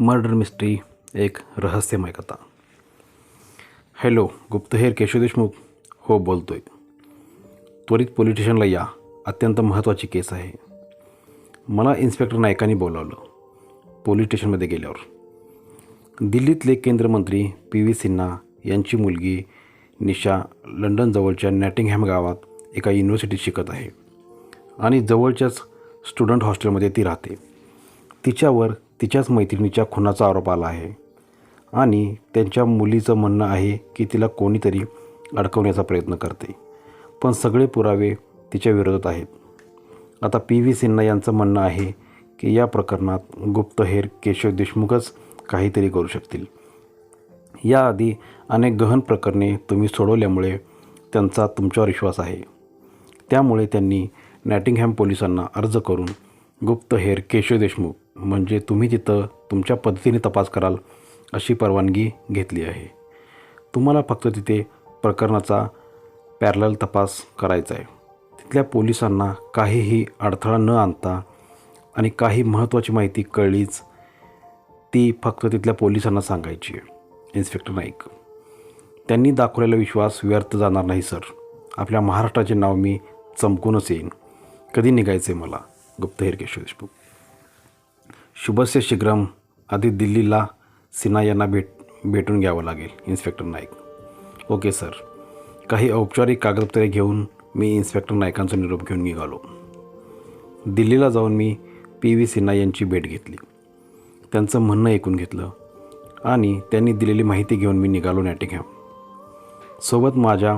Murder mystery एक रहस्यमय कथा. हॅलो गुप्तहेर केशव देशमुख. हो बोलतोय. त्वरित पोलीस स्टेशनला या. अत्यंत महत्त्वाची केस आहे. मला इन्स्पेक्टर नायकांनी बोलावलं. पोलीस स्टेशनमध्ये गेल्यावर. दिल्लीतले केंद्रमंत्री पी व्ही सिन्हा यांची मुलगी निशा लंडनजवळच्या नॅटिंगहॅम गावात एका युनिव्हर्सिटीत शिकत आहे. आणि जवळच्याच स्टुडंट हॉस्टेलमध्ये ती राहते. तिच्यावर तिच्याच मैत्रिणीच्या खुनाचा आरोप आला आहे. आणि त्यांच्या मुलीचं म्हणणं आहे की तिला कोणीतरी अडकवण्याचा प्रयत्न करते. पण सगळे पुरावे तिच्या विरोधात आहेत. आता पी व्ही सिन्हा यांचं म्हणणं आहे की या प्रकरणात गुप्तहेर केशव देशमुखच काहीतरी करू शकतील. याआधी अनेक गहन प्रकरणे तुम्ही सोडवल्यामुळे त्यांचा तुमच्यावर विश्वास आहे. त्यामुळे त्यांनी नॅटिंगहॅम पोलिसांना अर्ज करून गुप्तहेर केशव देशमुख म्हणजे तुम्ही तिथं तुमच्या पद्धतीने तपास कराल अशी परवानगी घेतली आहे. तुम्हाला फक्त तिथे प्रकरणाचा पॅरल तपास करायचा आहे. तिथल्या पोलिसांना काहीही अडथळा न आणता आणि काही महत्त्वाची माहिती कळलीच ती फक्त तिथल्या पोलिसांना सांगायची आहे इन्स्पेक्टर नाईक. त्यांनी दाखवलेला विश्वास व्यर्थ जाणार नाही सर. आपल्या महाराष्ट्राचे नाव मी चमकूनच येईन. कधी निघायचं आहे मला? गुप्तहेर केशव देशमुख. शुभस्य शीघ्रम आधी दिल्लीला सिन्हा यांना भेट भेटून घ्यावं लागेल इन्स्पेक्टर नाईक. Okay sir. काही औपचारिक कागदपत्रे घेऊन मी इन्स्पेक्टर नायकांचा निरोप घेऊन निघालो. दिल्लीला जाऊन मी पी व्ही सिन्हा यांची भेट घेतली. त्यांचं म्हणणं ऐकून घेतलं आणि त्यांनी दिलेली माहिती घेऊन मी निघालो नॅटिंगहॅम सोबत माझ्या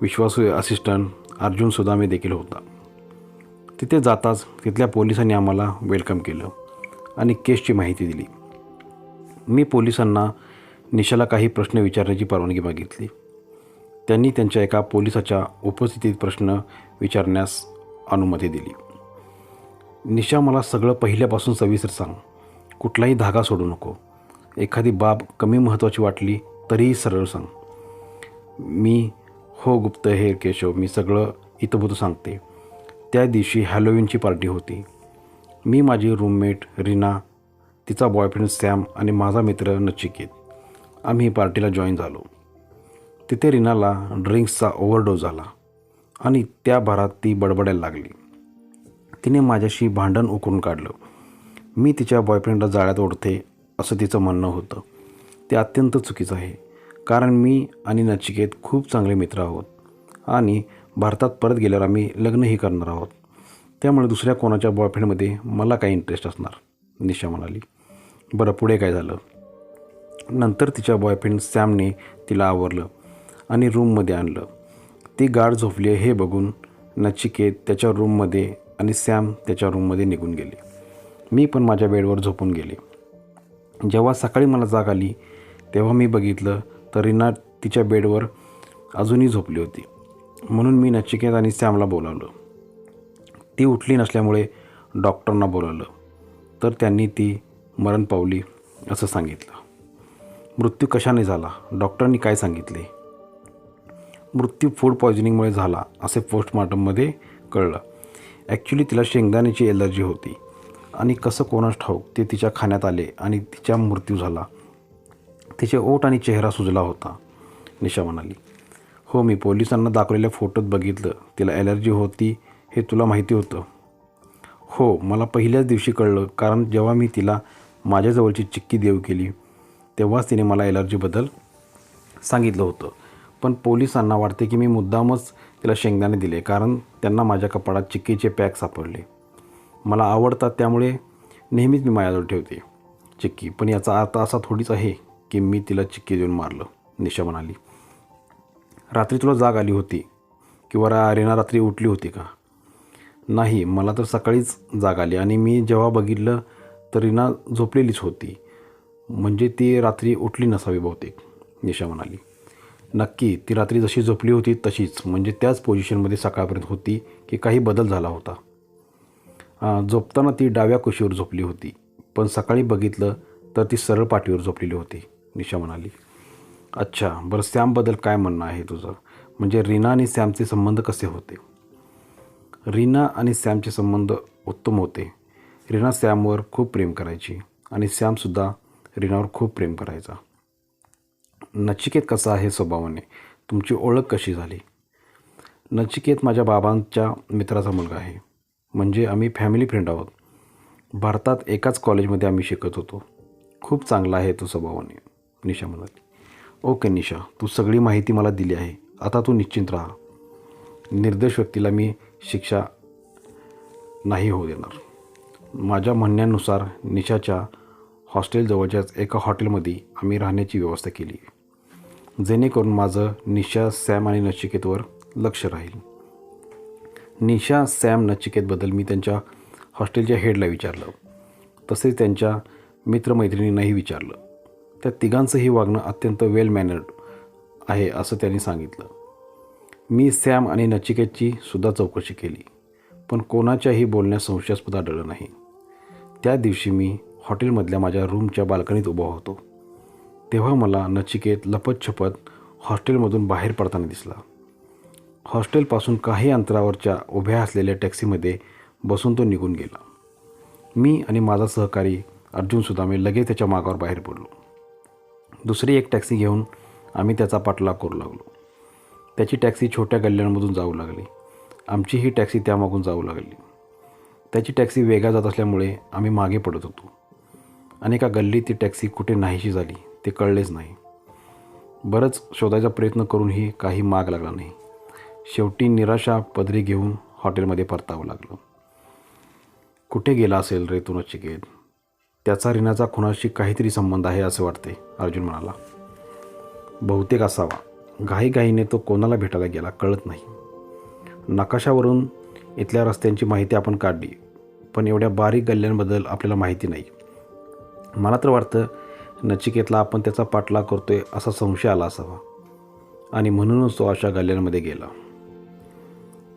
विश्वासू असिस्टंट अर्जुन सुदामे देखील होता. तिथे जाताच तिथल्या पोलिसांनी आम्हाला वेलकम केलं. आणि केसची माहिती दिली. मी पोलिसांना निशाला काही प्रश्न विचारण्याची परवानगी मागितली. त्यांनी त्यांच्या एका पोलिसाच्या उपस्थितीत प्रश्न विचारण्यास अनुमती दिली. निशा मला सगळं पहिल्यापासून सविस्तर सांग. कुठलाही धागा सोडू नको. एखादी बाब कमी महत्त्वाची वाटली तरीही सरळ सांग. मी हो गुप्त हे केशव मी सगळं इतभूत सांगते. त्या दिवशी हॅलोविनची पार्टी होती. मी माझी रूममेट रीना तिचा बॉयफ्रेंड सॅम आणि माझा मित्र नचिकेत. आम्ही पार्टीला जॉईन झालो. तिथे रीनाला ड्रिंक्सचा ओव्हरडोस झाला आणि त्या भरात ती बडबडायला लागली. तिने माझ्याशी भांडण उकरून काढलं. मी तिच्या बॉयफ्रेंडला जाळ्यात ओढते असं तिचं म्हणणं होतं. ते अत्यंत चुकीचं आहे कारण मी आणि नचिकेत खूप चांगले मित्र आहोत आणि भारतात परत गेल्यावर आम्ही लग्नही करणार आहोत. त्यामुळे दुसऱ्या कोणाच्या बॉयफ्रेंडमध्ये मला काही इंटरेस्ट असणार? निशा म्हणाली. बरं पुढे काय झालं? नंतर तिच्या बॉयफ्रेंड सॅमने तिला आवरलं आणि रूममध्ये आणलं. ती गाढ झोपली आहे हे बघून नचिकेत त्याच्या रूममध्ये आणि सॅम त्याच्या रूममध्ये निघून गेले. मी पण माझ्या बेडवर झोपून गेले. जेव्हा सकाळी मला जाग आली तेव्हा मी बघितलं तर रिना तिच्या बेडवर अजूनही झोपली होती. म्हणून मी नचिकेत आणि सॅमला बोलावलं. ती उठली नसल्यामुळे डॉक्टरना बोलावलं. तर त्यांनी ती मरण पावली असं सांगितलं. मृत्यू कशाने झाला? डॉक्टरांनी काय सांगितले? मृत्यू फूड पॉयझनिंगमुळे झाला असे पोस्टमॉर्टममध्ये कळलं. ॲक्च्युली तिला शेंगदाण्याची एलर्जी होती. आणि कसं कोणास ठाऊक ते तिच्या खाण्यात आले आणि तिचा मृत्यू झाला. तिचे ओठ आणि चेहरा सुजला होता निशा म्हणाली. हो मी पोलिसांना दाखवलेल्या फोटोत बघितलं. तिला ॲलर्जी होती हे तुला माहिती होतं. हो मला पहिल्याच दिवशी कळलं कारण जेव्हा मी तिला माझ्याजवळची चिक्की देऊ केली तेव्हाच तिने मला ॲलर्जीबद्दल सांगितलं होतं. पण पोलिसांना वाटते की मी मुद्दामच तिला शेंगदाणे दिले कारण त्यांना माझ्या कपाडात चिक्कीचे पॅक सापडले. मला आवडतात त्यामुळे नेहमीच मी माझ्याजवळ ठेवते चिक्की पण याचा अर्थ असा थोडीच आहे की मी तिला चिक्की देऊन मारलं निशा म्हणाली. रात्री तुला जाग आली होती किंवा रा रेना रात्री उठली होती का? नाही मला तर सकाळीच जाग आली आणि मी जेव्हा बघितलं तर रीना झोपलेलीच होती. म्हणजे ती रात्री उठली नसावी बहुतेक निशा म्हणाली. नक्की ती रात्री जशी झोपली होती तशीच म्हणजे त्याच पोझिशनमध्ये सकाळपर्यंत होती की काही बदल झाला होता. झोपताना ती डाव्या कुशीवर झोपली होती पण सकाळी बघितलं तर ती सरळ पाठीवर झोपलेली होती निशा म्हणाली. अच्छा बरं सॅमबद्दल काय म्हणणं आहे तुझं? म्हणजे रीना आणि सॅमचे संबंध कसे होते? रीना आणि सॅमचे संबंध उत्तम होते. रीना सॅमवर खूप प्रेम करायची आणि सॅमसुद्धा रीनावर खूप प्रेम करायचा. नचिकेत कसा आहे स्वभावाने? तुमची ओळख कशी झाली? नचिकेत माझ्या बाबांच्या मित्राचा मुलगा आहे. म्हणजे आम्ही फॅमिली फ्रेंड आहोत. भारतात एकाच कॉलेजमध्ये आम्ही शिकत होतो. खूप चांगला आहे तो स्वभावाने निशा म्हणाली. ओके निशा तू सगळी माहिती मला दिली आहे. आता तू निश्चिंत राहा. निर्दोष व्यक्तीला मी शिक्षा नाही होऊ देणार. माझ्या म्हणण्यानुसार निशाच्या हॉस्टेलजवळच्याच एका हॉटेलमध्ये आम्ही राहण्याची व्यवस्था केली. जेणेकरून माझं निशा सॅम आणि नचिकेतवर लक्ष राहील. निशा सॅम नचिकेतबद्दल मी त्यांच्या हॉस्टेलच्या हेडला विचारलं. तसेच त्यांच्या मित्रमैत्रिणींनाही विचारलं. त्या तिघांचंही वागणं अत्यंत वेल मॅनर्ड आहे असं त्यांनी सांगितलं. मी सॅम आणि नचिकेतची सुद्धा चौकशी केली पण कोणाच्याही बोलण्यास संशयास्पद आढळलं नाही. त्या दिवशी मी हॉटेलमधल्या माझ्या रूमच्या बाल्कनीत उभा होतो. तेव्हा मला नचिकेत लपतछपत हॉस्टेलमधून बाहेर पडताना दिसला. हॉस्टेलपासून काही अंतरावरच्या उभ्या असलेल्या टॅक्सीमध्ये बसून तो निघून गेला. मी आणि माझा सहकारी अर्जुन सुदामे लगेच त्याच्या मागावर बाहेर पडलो. दुसरी एक टॅक्सी घेऊन आम्ही त्याचा पाठलाग करू लागलो. त्याची टॅक्सी छोट्या गल्ल्यांमधून जाऊ लागली. आमची ही टॅक्सी त्यामागून जाऊ लागली. त्याची टॅक्सी वेगा जात असल्यामुळे आम्ही मागे पडत होतो. अनेका गल्ली ती टॅक्सी कुठे नाहीशी झाली ते कळलेच नाही. बरंच शोधायचा प्रयत्न करूनही काही माग लागला नाही. शेवटी निराशा पदरी घेऊन हॉटेलमध्ये परतावं लागलं. कुठे गेला असेल रे तू नचिकेत? त्याचा रिनाचा खुनाशी काहीतरी संबंध आहे असं वाटते अर्जुन म्हणाला. बहुतेक असावा. घाईघाईने तो कोणाला भेटायला गेला कळत नाही. नकाशावरून इथल्या रस्त्यांची माहिती आपण काढली पण एवढ्या बारीक गल्ल्यांबद्दल आपल्याला माहिती नाही. मला तर वाटतं नचिकेतला आपण त्याचा पाठलाग करतो आहे असा संशय आला असावा. आणि म्हणूनच तो अशा गल्ल्यांमध्ये गेला.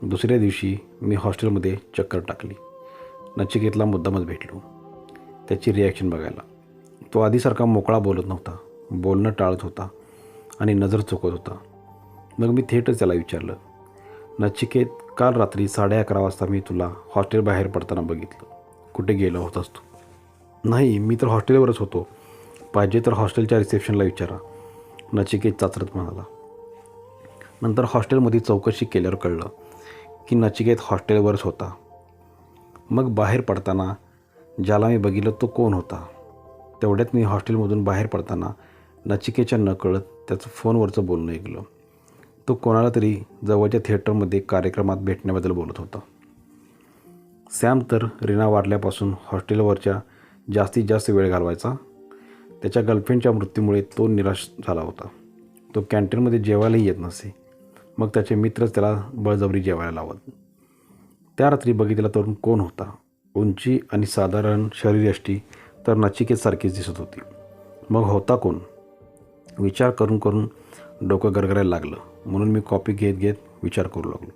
दुसऱ्या दिवशी मी हॉस्टेलमध्ये चक्कर टाकली. नचिकेतला मुद्दामच भेटलो. त्याची रिॲक्शन बघायला. तो आधीसारखा मोकळा बोलत नव्हता. बोलणं टाळत होता. आणि नजर चुकत होता. मग मी थेटच त्याला विचारलं नचिकेत काल रात्री साडे अकरा वाजता मी तुला हॉस्टेल बाहेर पडताना बघितलं. कुठे गेला होतास तू? नाही मी तर हॉस्टेलवरच होतो. पाहिजे तर हॉस्टेलच्या रिसेप्शनला विचारा नचिकेत चाचरत म्हणाला. नंतर हॉस्टेलमध्ये चौकशी केल्यावर कळलं की नचिकेत हॉस्टेलवरच होता. मग बाहेर पडताना ज्याला मी बघितलं तो कोण होता? तेवढ्यात मी हॉस्टेलमधून बाहेर पडताना नचिकेच्या नकळत त्याचं फोनवरचं बोलणं ऐकलं. तो कोणाला तरी जवळच्या थिएटरमध्ये कार्यक्रमात भेटण्याबद्दल बोलत होता. सॅम तर रीना वारल्यापासून हॉस्टेलवरच्या जास्तीत जास्त वेळ घालवायचा. त्याच्या गर्लफ्रेंडच्या मृत्यूमुळे तो निराश झाला होता. तो कॅन्टीनमध्ये जेवायलाही येत नसे. मग त्याचे मित्रच त्याला बळजबरी जेवायला लावत. त्या रात्री बघितलेला तरुण कोण होता? उंची आणि साधारण शरीरयष्टी तर नचिकेतसारखीच दिसत होती. मग होता कोण? विचार करून करून डोकं गरगरायला लागलं. म्हणून मी कॉपी घेत घेत विचार करू लागलो.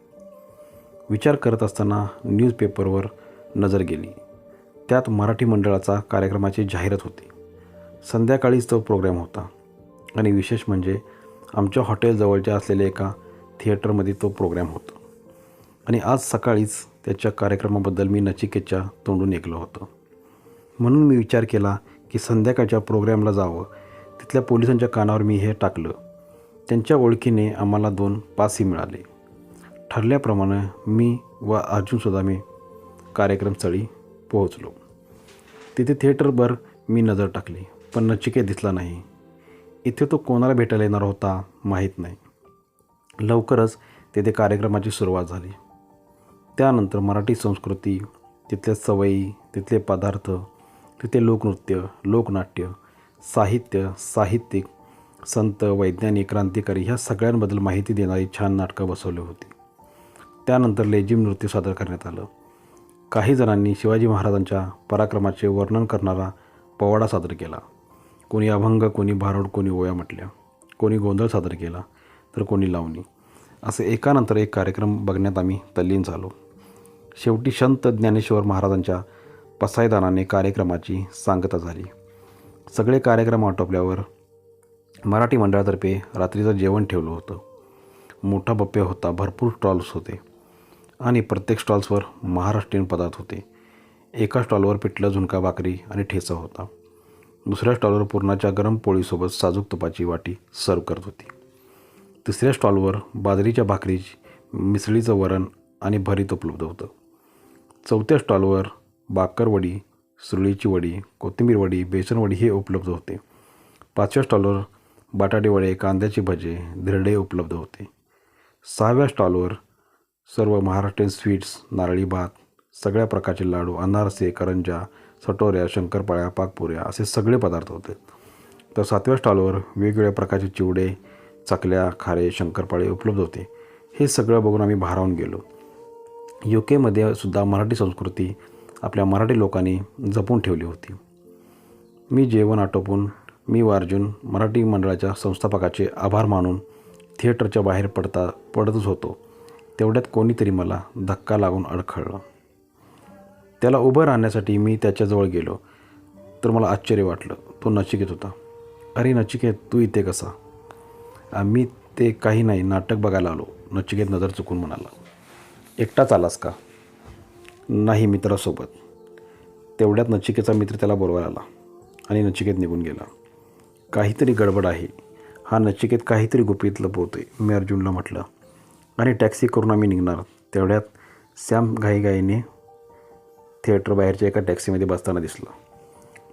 विचार करत असताना न्यूजपेपरवर नजर गेली. त्यात मराठी मंडळाचा कार्यक्रमाची जाहिरात होती. संध्याकाळीच तो प्रोग्राम होता. आणि विशेष म्हणजे आमच्या हॉटेलजवळच्या असलेल्या एका थिएटरमध्ये तो प्रोग्राम होता. आणि आज सकाळीच त्याच्या कार्यक्रमाबद्दल मी नचिकेतच्या तोंडून ऐकलं होतं. म्हणून मी विचार केला की संध्याकाळच्या प्रोग्रामला जावं तिथल्या पोलिसांच्या कानावर मी हे टाकलं. त्यांच्या ओळखीने आम्हाला दोन पासही मिळाले. ठरल्याप्रमाणे मी व अर्जुनसुद्धा मी कार्यक्रमस्थळी पोहोचलो. तिथे थिएटरभर मी नजर टाकली पण नचिकेत दिसला नाही. इथे तो कोणाला भेटायला येणार होता माहीत नाही. लवकरच तेथे कार्यक्रमाची सुरुवात झाली. त्यानंतर मराठी संस्कृती तिथल्या सवयी तिथले पदार्थ तिथले लोकनृत्य लोकनाट्य साहित्य साहित्यिक संत वैज्ञानिक क्रांतिकारी ह्या सगळ्यांबद्दल माहिती देणारी छान नाटकं बसवली होती. त्यानंतर लेझिम नृत्य सादर करण्यात आलं. काही जणांनी शिवाजी महाराजांच्या पराक्रमाचे वर्णन करणारा पोवाडा सादर केला. कोणी अभंग कोणी भारुड कोणी ओया म्हटल्या. कोणी गोंधळ सादर केला तर कोणी लावणी. असे एकानंतर एक कार्यक्रम बघण्यात आम्ही तल्लीन झालो. शेवटी संत ज्ञानेश्वर महाराजांच्या पसायदानाने कार्यक्रमाची सांगता झाली. सगळे कार्यक्रम आटोपल्यावर मराठी मंडळातर्फे रात्रीचं जेवण ठेवलं होतं. मोठा बप्पे होता भरपूर स्टॉल्स होते आणि प्रत्येक स्टॉल्सवर महाराष्ट्रीयन पदार्थ होते. एका स्टॉलवर पिठलं झुणका भाकरी आणि ठेचा होता. दुसऱ्या स्टॉलवर पुरणाच्या गरम पोळीसोबत साजूक तुपाची वाटी सर्व करत होती. तिसऱ्या स्टॉलवर बाजरीच्या भाकरीची मिसळीचं वरण आणि भरीत उपलब्ध होतं. चौथ्या स्टॉलवर बाकरवडी सुरळीची वडी कोथिंबीर वडी बेसन वडी हे उपलब्ध होते. पाचव्या स्टॉलवर बटाटे वडे कांद्याचे भजे धिरडे उपलब्ध होते. सहाव्या स्टॉलवर सर्व महाराष्ट्रीयन स्वीट्स नारळी भात सगळ्या प्रकारचे लाडू अनारसे करंजा सटोऱ्या शंकरपाळ्या पाकपुऱ्या असे सगळे पदार्थ होते. तर सातव्या स्टॉलवर वेगवेगळ्या प्रकारचे चिवडे चकल्या खारे शंकरपाळे उपलब्ध होते. हे सगळं बघून आम्ही भारावून गेलो. यू केमध्ये सुद्धा मराठी संस्कृती आपल्या मराठी लोकांनी जपून ठेवली होती. मी जेवण आटोपून मी वार्जून मराठी मंडळाच्या संस्थापकाचे आभार मानून थिएटरच्या बाहेर पडता पडतच होतो. तेवढ्यात कोणीतरी मला धक्का लागून अडखळलं. त्याला उभं राहण्यासाठी मी त्याच्याजवळ गेलो. तर मला आश्चर्य वाटलं. तो नचिकेत होता. अरे नचिकेत तू इथे कसा? आम्ही ते काही नाही नाटक बघायला आलो. नचिकेत नजर चुकून म्हणाला. एकटाच आलास का? नाही मित्रासोबत. तेवढ्यात नचिकेचा मित्र त्याला बोलवायला आला आणि नचिकेत निघून गेला. काहीतरी गडबड आहे. हा नचिकेत काहीतरी गुपित लपवतोय मी अर्जुनला म्हटलं. आणि टॅक्सी करून आम्ही निघणार. तेवढ्यात सॅम घाईघाईने थिएटर बाहेरच्या एका टॅक्सीमध्ये बसताना दिसला.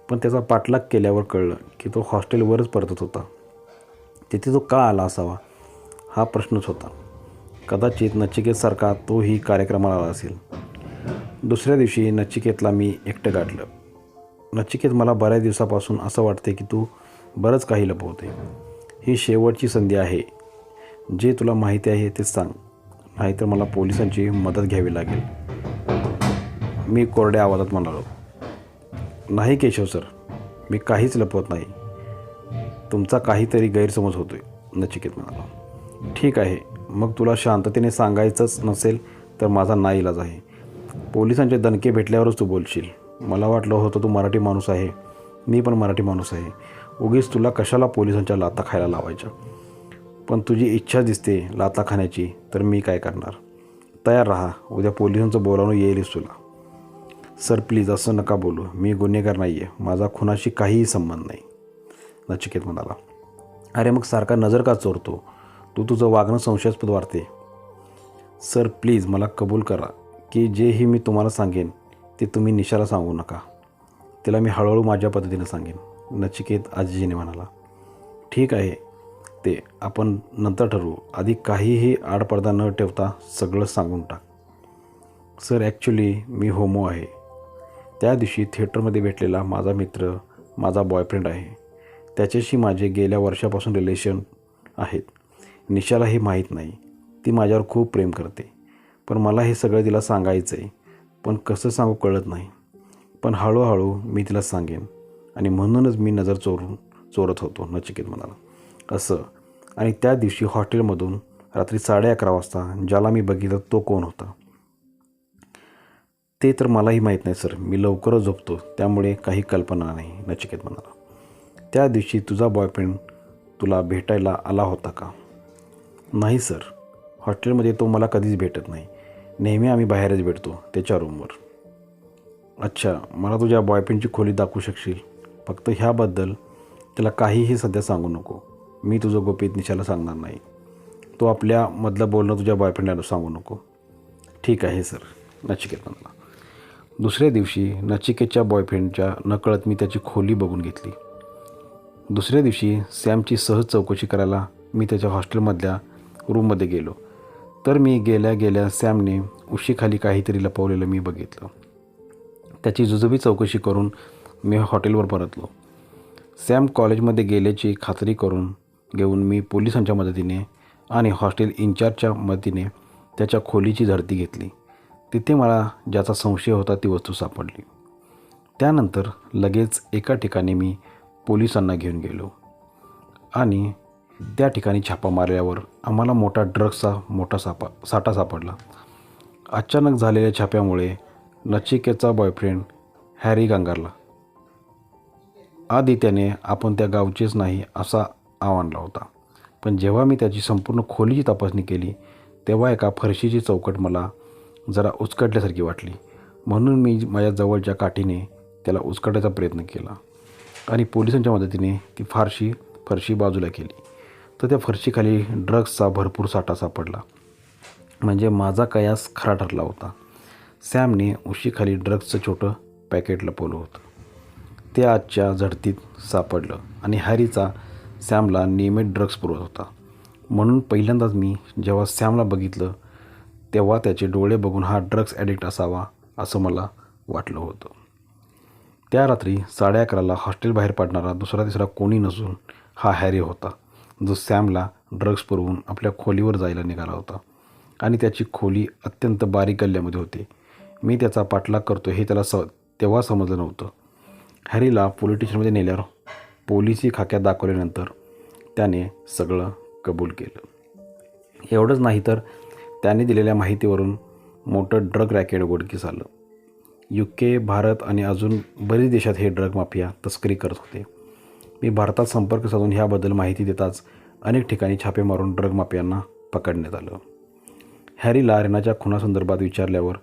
पण त्याचा पाठलाग केल्यावर कळलं की तो हॉस्टेलवरच परतत होता. तिथे तो का आला असावा हा प्रश्नच होता. कदाचित नचिकेतसारखा तोही कार्यक्रमाला आला असेल. दुसऱ्या दिवशी नचिकेतला मी एकटं गाठलं नचिकेत मला बऱ्याच दिवसापासून असं वाटते की तू बरंच काही लपवते. ही शेवटची संधी आहे. जे तुला माहिती आहे ते सांग. नाहीतर मला पोलिसांची मदत घ्यावी लागेल. मी कोरड्या आवाजात म्हणालो नाही केशव सर मी काहीच लपवत नाही. तुमचा काहीतरी गैरसमज होतो आहे नचिकेत म्हणाला. ठीक आहे मग तुला शांततेने सांगायचंच नसेल तर माझा ना इलाज आहे. पोलिसांचे दणके भेटल्यावरच तू बोलशील. मला वाटलं होतं तू मराठी माणूस आहे. मी पण मराठी माणूस आहे. उगीच तुला कशाला पोलिसांच्या लाता खायला लावायच्या पण तुझी इच्छा दिसते लाता खाण्याची तर मी काय करणार? तयार राहा. उद्या पोलिसांचं बोलावणं येईलच तुला. सर प्लीज असं नका बोलू. मी गुन्हेगार नाही आहे माझा खुनाशी काहीही संबंध नाही. नचिकेत म्हणाला. अरे मग सारखा नजर का चोरतो? तू तुझं वागणं संशयास्पद वाढते सर प्लीज मला कबूल करा. की जेही मी तुम्हाला सांगेन ते तुम्ही निशाला सांगू नका. तिला मी हळूहळू माझ्या पद्धतीनं सांगेन. नचिकेत आजीजीने म्हणाला ठीक आहे ते आपण नंतर ठरवू. आधी काहीही आडपडदा न ठेवता सगळं सांगून टाक. सर ॲक्च्युली मी होमो आहे. त्या दिवशी थिएटरमध्ये भेटलेला माझा मित्र माझा बॉयफ्रेंड आहे. त्याच्याशी माझे गेल्या वर्षापासून रिलेशन आहेत. निशाला हे माहीत नाही. ती माझ्यावर खूप प्रेम करते. पण मला हे सगळं तिला सांगायचं आहे पण कसं सांगू कळत नाही. पण हळूहळू मी तिला सांगेन. आणि म्हणूनच मी नजर चोरून चोरत होतो नचिकेत म्हणाला असं. आणि त्या दिवशी हॉटेलमधून रात्री साडे अकरा वाजता ज्याला मी बघितलं तो कोण होता? ते तर मलाही माहीत नाही सर. मी लवकरच झोपतो. त्यामुळे काही कल्पना नाही नचिकेत म्हणाला त्या दिवशी तुझा बॉयफ्रेंड तुला भेटायला आला होता का? नाही सर. हॉटेलमध्ये तो मला कधीच भेटत नाही. नेहमी आम्ही बाहेरच भेटतो त्याच्या रूमवर अच्छा मला तुझ्या बॉयफ्रेंडची खोली दाखवू शकशील? फक्त ह्याबद्दल त्याला काहीही सध्या सांगू नको. मी तुझं गोपित निशाला सांगणार नाही. तो आपल्यामधलं बोलणं तुझ्या बॉयफ्रेंडला सांगू नको. ठीक आहे सर. नचिकेत म्हणला. दुसऱ्या दिवशी नचिकेतच्या बॉयफ्रेंडच्या नकळत मी त्याची खोली बघून घेतली. दुसऱ्या दिवशी सॅमची सहज चौकशी करायला मी त्याच्या हॉस्टेलमधल्या रूममध्ये गेलो. तर मी गेल्या गेल्या सॅमने उशीखाली काहीतरी लपवलेलं मी बघितलं. त्याची जुजबी चौकशी करून मी हॉटेलवर परतलो. सॅम कॉलेजमध्ये गेल्याची खात्री करून घेऊन मी पोलिसांच्या मदतीने आणि हॉस्टेल इन्चार्जच्या मदतीने त्याच्या खोलीची झडती घेतली. तिथे मला ज्याचा संशय होता ती वस्तू सापडली. त्यानंतर लगेच एका ठिकाणी मी पोलिसांना घेऊन गेलो. आणि त्या ठिकाणी छापा मारल्यावर आम्हाला मोठा ड्रग्सचा मोठा सापा साठा सापडला. अचानक झालेल्या छाप्यामुळे नचिकेचा बॉयफ्रेंड हॅरी गांगारला. आधी त्याने आपण त्या गावचेच नाही असा आव आणला होता. पण जेव्हा मी त्याची संपूर्ण खोलीची तपासणी केली तेव्हा एका फरशीची चौकट मला जरा उचकटल्यासारखी वाटली. म्हणून मी माझ्या जवळच्या काठीने त्याला उचकटायचा प्रयत्न केला आणि पोलिसांच्या मदतीने ती फारशी फरशी बाजूला केली. तर त्या फरशीखाली ड्रग्सचा भरपूर साठा सापडला. म्हणजे माझा कयास खरा ठरला होता. सॅमने उशीखाली ड्रग्सचं छोटं पॅकेट लपवलं होतं. ते आजच्या झडतीत सापडलं आणि हॅरीचा सॅमला नियमित ड्रग्स पुरवत होता. म्हणून पहिल्यांदाच मी जेव्हा सॅमला बघितलं तेव्हा त्याचे डोळे बघून हा ड्रग्स ॲडिक्ट असावा असं मला वाटलं होतं. त्या रात्री साडे अकराला हॉस्टेल बाहेर पडणारा दुसरा तिसरा कोणी नसून हा हॅरी होता. जो सॅमला ड्रग्स पुरवून आपल्या खोलीवर जायला निघाला होता. आणि त्याची खोली अत्यंत बारीक गल्ल्यामध्ये होती. मी त्याचा पाठलाग करतो हे त्याला स तेव्हा समजलं नव्हतं. हॅरीला पोलीस स्टेशनमध्ये नेल्यावर पोलिसी खाक्यात दाखवल्यानंतर त्याने सगळं कबूल केलं. एवढंच नाही तर त्याने दिलेल्या माहितीवरून मोठं ड्रग रॅकेट उघडकीस आलं यू के भारत आणि अजून बरीच देशात हे ड्रग माफिया तस्करी करत होते. मी भारतात संपर्क साधून ह्याबद्दल माहिती देताच अनेक ठिकाणी छापे मारून ड्रग माफियांना पकडण्यात आलं. हॅरीला रेनाच्या खुनासंदर्भात विचारल्यावर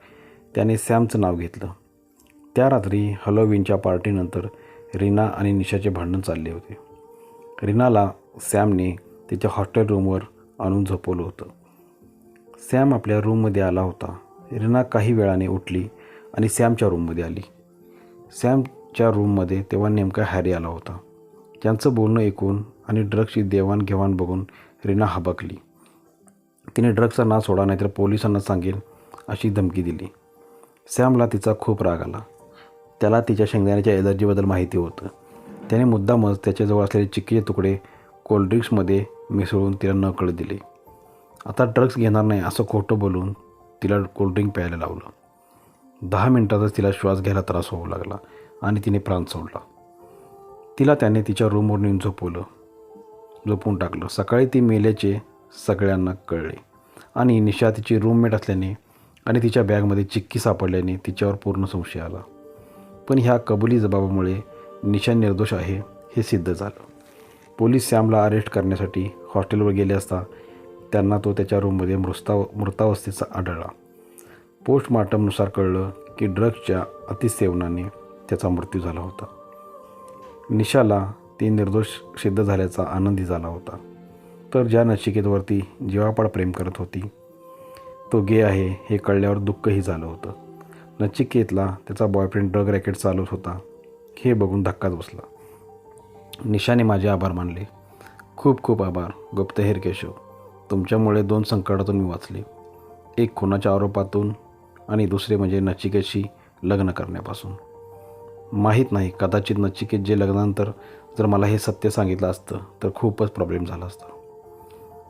त्याने सॅमचं नाव घेतलं. त्या रात्री हलोविनच्या पार्टीनंतर रीना आणि निशाचे भांडण चालले होते. रीनाला सॅमने तिच्या हॉस्टेल रूमवर आणून झोपवलं होतं. सॅम आपल्या रूममध्ये आला होता. रीना काही वेळाने उठली आणि सॅमच्या रूममध्ये आली. सॅमच्या रूममध्ये तेव्हा नेमका हॅरी आला होता. त्यांचं बोलणं ऐकून आणि ड्रग्सची देवाणघेवाण बघून रीना हबकली. तिने ड्रग्सचा ना सोडा नाहीतर पोलिसांना सांगेल अशी धमकी दिली. सॅमला तिचा खूप राग आला. त्याला तिच्या शेंगदाण्याच्या एलर्जीबद्दल माहिती होतं. त्याने मुद्दामच त्याच्याजवळ असलेले चिक्कीचे तुकडे कोल्ड्रिंक्समध्ये मिसळून तिला नकळत दिले. आता ड्रग्स घेणार नाही असं खोटं बोलून तिला कोल्ड्रिंक प्यायला लावलं. दहा मिनटातच तिला श्वास घ्यायला त्रास होऊ लागला आणि तिने प्राण सोडला. तिला त्याने तिच्या रूमवर नेऊन झोपवलं. झोपून टाकलं. सकाळी ती मेल्याचे सगळ्यांना कळले. आणि निशा तिची रूममेट असल्याने आणि तिच्या बॅगमध्ये चिक्की सापडल्याने तिच्यावर पूर्ण संशय आला. पण ह्या कबुली जबाबामुळे निशा निर्दोष आहे हे सिद्ध झालं. पोलीस सॅमला अरेस्ट करण्यासाठी हॉस्टेलवर गेले असता त्यांना तो त्याच्या रूममध्ये मृताव मृतावस्थेचा आढळला. पोस्टमार्टमनुसार कळलं की ड्रग्सच्या अतिसेवनाने त्याचा मृत्यू झाला होता. निशाला ती निर्दोष सिद्ध झाल्याचा आनंदी झाला होता. तर ज्या नचिकेतवरती जीवापाड प्रेम करत होती तो गे आहे हे कळल्यावर दुःखही झालं होतं. नचिकेतला त्याचा बॉयफ्रेंड ड्रग रॅकेट चालवत होता. हे बघून धक्काच बसला. निशाने माझे आभार मानले. खूप खूप आभार गुप्तहेर केशव. तुमच्यामुळे दोन संकटातून मी वाचले. एक खुनाच्या आरोपातून आणि दुसरे म्हणजे नचिकेशी लग्न करण्यापासून. माहीत नाही कदाचित नचिकेत जे लग्नानंतर जर मला हे सत्य सांगितलं असतं तर खूपच प्रॉब्लेम झाला असता.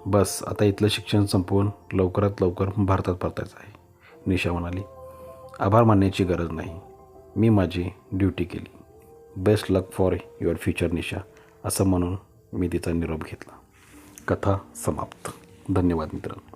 बस आता इथलं शिक्षण संपवून लवकरात लवकर भारतात परतायचं आहे निशा म्हणाली. आभार मानण्याची गरज नाही. मी माझी ड्युटी केली. Best luck for your future Nisha असं म्हणून मी तिचा निरोप घेतला. कथा समाप्त. धन्यवाद मित्रांनो.